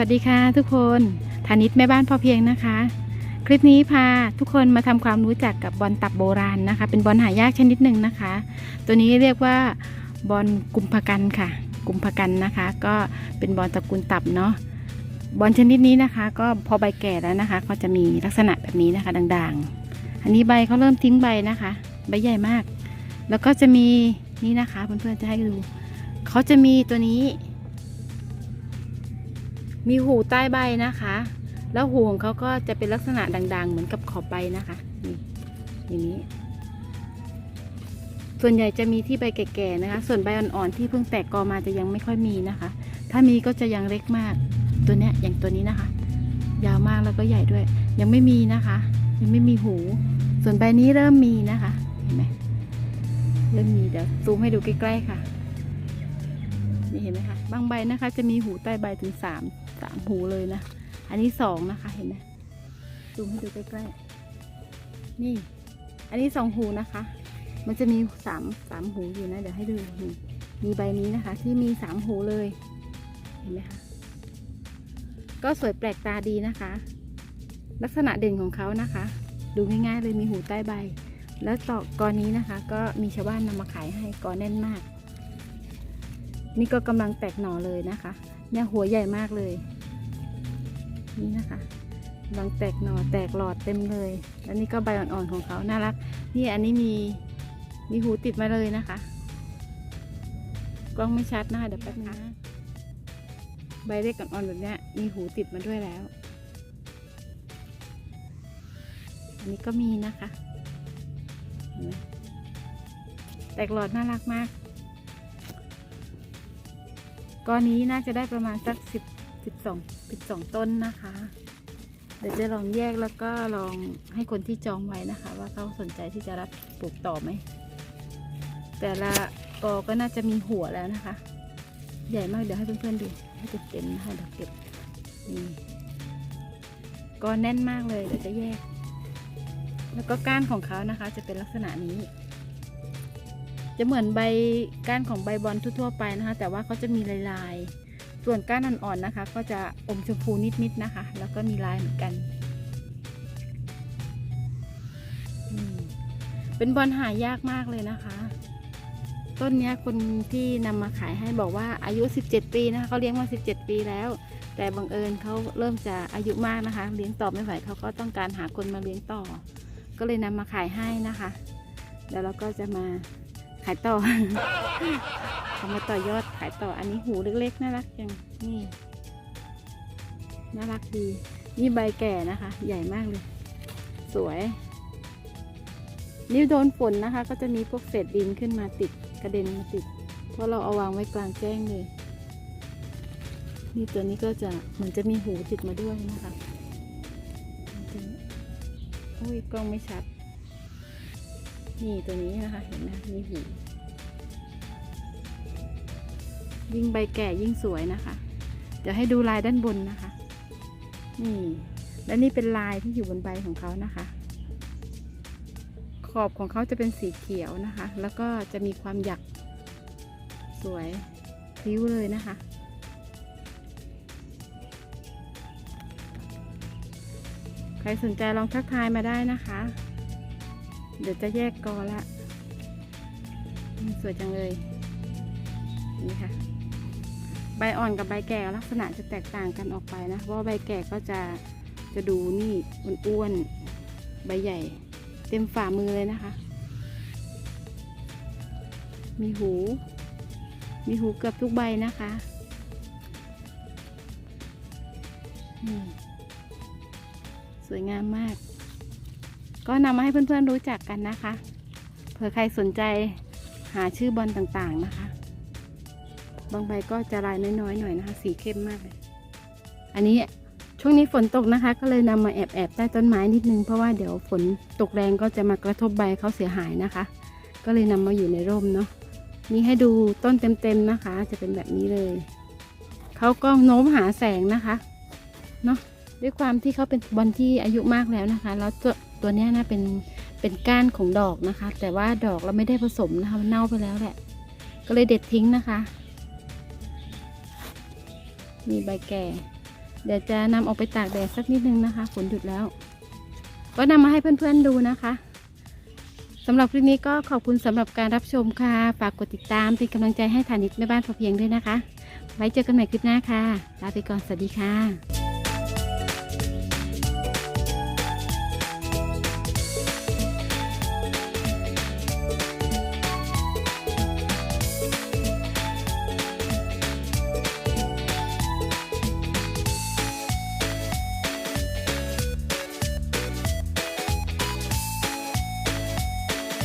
วัสดีค่ะทุกคนธานิตแม่บ้านพอเพียงนะคะ คลิปนี้พาทุกคนมาทำความรู้จักกับบอลตับโบราณนะคะ เป็นบอลหายากชนิดหนึ่งนะคะ ตัวนี้เรียกว่าบอลกุมภกันค่ะ กุมภกันนะคะ ก็เป็นบอลตระกูลตับเนาะบอลชนิดนี้นะคะ ก็พอใบแก่แล้วนะคะ ก็จะมีลักษณะแบบนี้นะคะด่างๆ อันนี้ใบเขาเริ่มทิ้งใบนะคะ ใบใหญ่มาก แล้วก็จะมีนี่นะคะเพื่อนๆจะให้ดูเขาจะมีตัวนี้ มีหูใต้ใบนะคะ แล้วหูของเขาก็จะเป็นลักษณะด่างๆ เหมือนกับขอบใบนะคะนี่อย่างนี้ ส่วนใหญ่จะมีที่ใบแก่ๆนะคะ ส่วนใบอ่อนๆที่เพิ่งแตกกอมาจะยังไม่ค่อยมีนะคะ ถ้ามีก็จะยังเล็กมาก ตัวเนี้ยอย่างตัวนี้นะคะ ยาวมากแล้วก็ใหญ่ด้วย ยังไม่มีนะคะ ยังไม่มีหู ส่วนใบนี้เริ่มมีนะคะ เห็นไหมเริ่มมีเดี๋ยวซูมให้ดูใกล้ๆค่ะ นี่เห็นไหมคะ บางใบนะคะ จะมีหูใต้ใบถึงสามสามหูเลยนะ อันนี้สองนะคะ เห็นไหมซูให้ดูใกล้ๆ นี่ อันนี้สองหูนะคะ มันจะมีสามสามหูอยู่นะ เดี๋ยวให้ดูนี่มีใบนี้นะคะ ที่มีสามหูเลย เห็นไหมคะ ก็สวยแปลกตาดีนะคะ ลักษณะเด่นของเขานะคะ ดูง่ายๆเลยมีหูใต้ใบ แล้วตอกอนี้นะคะ ก็มีชาวบ้านนำมาขายให้กอแน่นมาก นี่ก็กำลังแตกหน่อเลยนะคะ เนี่ยหัวใหญ่มากเลย นี่นะคะกำลังแตกหน่อแตกหลอดเต็มเลย แล้วนี่ก็ใบอ่อนๆของเขาน่ารัก นี่อันนี้มีมีหูติดมาเลยนะคะ กล้องไม่ชัดนะคะเดี๋ยวแป๊บนึงนะใบเล็กอ่อนๆแบบเนี้ยมีหูติดมาด้วยแล้ว อันนี้ก็มีนะคะ แตกหลอดน่ารักมาก ก้อนนี้น่าจะได้ประมาณสักสิบสิบสองสิบสองต้นนะคะ เดี๋ยวจะลองแยกแล้วก็ลองให้คนที่จองไว้นะคะ ว่าเขาสนใจที่จะรับปลูกต่อไหม แต่ละกอก็น่าจะมีหัวแล้วนะคะ ใหญ่มากเดี๋ยวให้เพื่อนๆดูให้เต็มๆนะคะเดี๋ยวเก็บนี่กอแน่นมากเลยเดี๋ยวจะแยก แล้วก็ก้านของเขานะคะจะเป็นลักษณะนี้ จะเหมือนใบก้านของใบบอลทั่วๆไปนะคะ แต่ว่าเขาจะมีลายๆ ส่วนก้านอ่อนๆนะคะ ก็จะอมชมพูนิดๆนะคะ แล้วก็มีลายเหมือนกัน เป็นบอลหายากมากเลยนะคะ ต้นนี้คนที่นำมาขายให้บอกว่าอายุ 17 ปีนะคะเขาเลี้ยงมา 17 ปีแล้ว แต่บังเอิญเขาเริ่มจะอายุมากนะคะ เลี้ยงต่อไม่ไหวเขาก็ต้องการหาคนมาเลี้ยงต่อ ก็เลยนำมาขายให้นะคะเดี๋ยวเราก็จะมา ขายต่อเอามาต่อยอดขายต่ออันนี้หูเล็กๆน่ารักจังนี่น่ารักดี นี่ใบแก่นะคะ ใหญ่มากเลย สวยนี่โดนฝนนะคะ ก็จะมีพวกเศษดินขึ้นมาติดกระเด็นมาติด เพราะเราเอาวางไว้กลางแจ้งเลย นี่ตัวนี้ก็จะเหมือนจะมีหูติดมาด้วยนะคะโอ้ยกล้องไม่ชัด นี่ตัวนี้นะคะเห็นไหมมีหูยิ่งใบแก่ยิ่งสวยนะคะ เดี๋ยวให้ดูลายด้านบนนะคะ นี่ และนี่เป็นลายที่อยู่บนใบของเขานะคะ ขอบของเขาจะเป็นสีเขียวนะคะ แล้วก็จะมีความหยัก สวยพิ้วเลยนะคะใครสนใจลองทักทายมาได้นะคะ เดี๋ยวจะแยกกอละ สวยจังเลย นี่ค่ะ ใบอ่อนกับใบแก่ลักษณะจะแตกต่างกันออกไปนะ เพราะใบแก่ก็จะจะดูนี่อ้วนๆ ใบใหญ่ เต็มฝ่ามือเลยนะคะ มีหู มีหูเกือบทุกใบนะคะสวยงามมาก ก็นำมาให้เพื่อนๆรู้จักกันนะคะ เผื่อใครสนใจหาชื่อบอลต่างๆนะคะ บางใบก็จะลายน้อยๆหน่อยนะคะ สีเข้มมากเลย อันนี้ช่วงนี้ฝนตกนะคะ ก็เลยนำมาแอบแอบๆใต้ต้นไม้นิดนึง เพราะว่าเดี๋ยวฝนตกแรงก็จะมากระทบใบเขาเสียหายนะคะ ก็เลยนำมาอยู่ในร่มเนาะ นี่ให้ดูต้นเต็มๆนะคะ จะเป็นแบบนี้เลย เขาก็โน้มหาแสงนะคะ เนาะด้วยความที่เขาเป็นบอลที่อายุมากแล้วนะคะ แล้ว ตัวนี้นะเป็นเป็นก้านของดอกนะคะ แต่ว่าดอกเราไม่ได้ผสมนะคะมันเน่าไปแล้วแหละ ก็เลยเด็ดทิ้งนะคะ มีใบแก่ เดี๋ยวจะนำออกไปตากแดดสักนิดนึงนะคะฝนหยุดแล้ว ก็นำมาให้เพื่อนๆดูนะคะสำหรับคลิปนี้ก็ขอบคุณสำหรับการรับชมค่ะ ฝากกดติดตามเป็นกำลังใจให้ฐานิตแม่บ้านพอเพียงด้วยนะคะ ไว้เจอกันใหม่คลิปหน้าค่ะ ลาไปก่อน สวัสดีค่ะ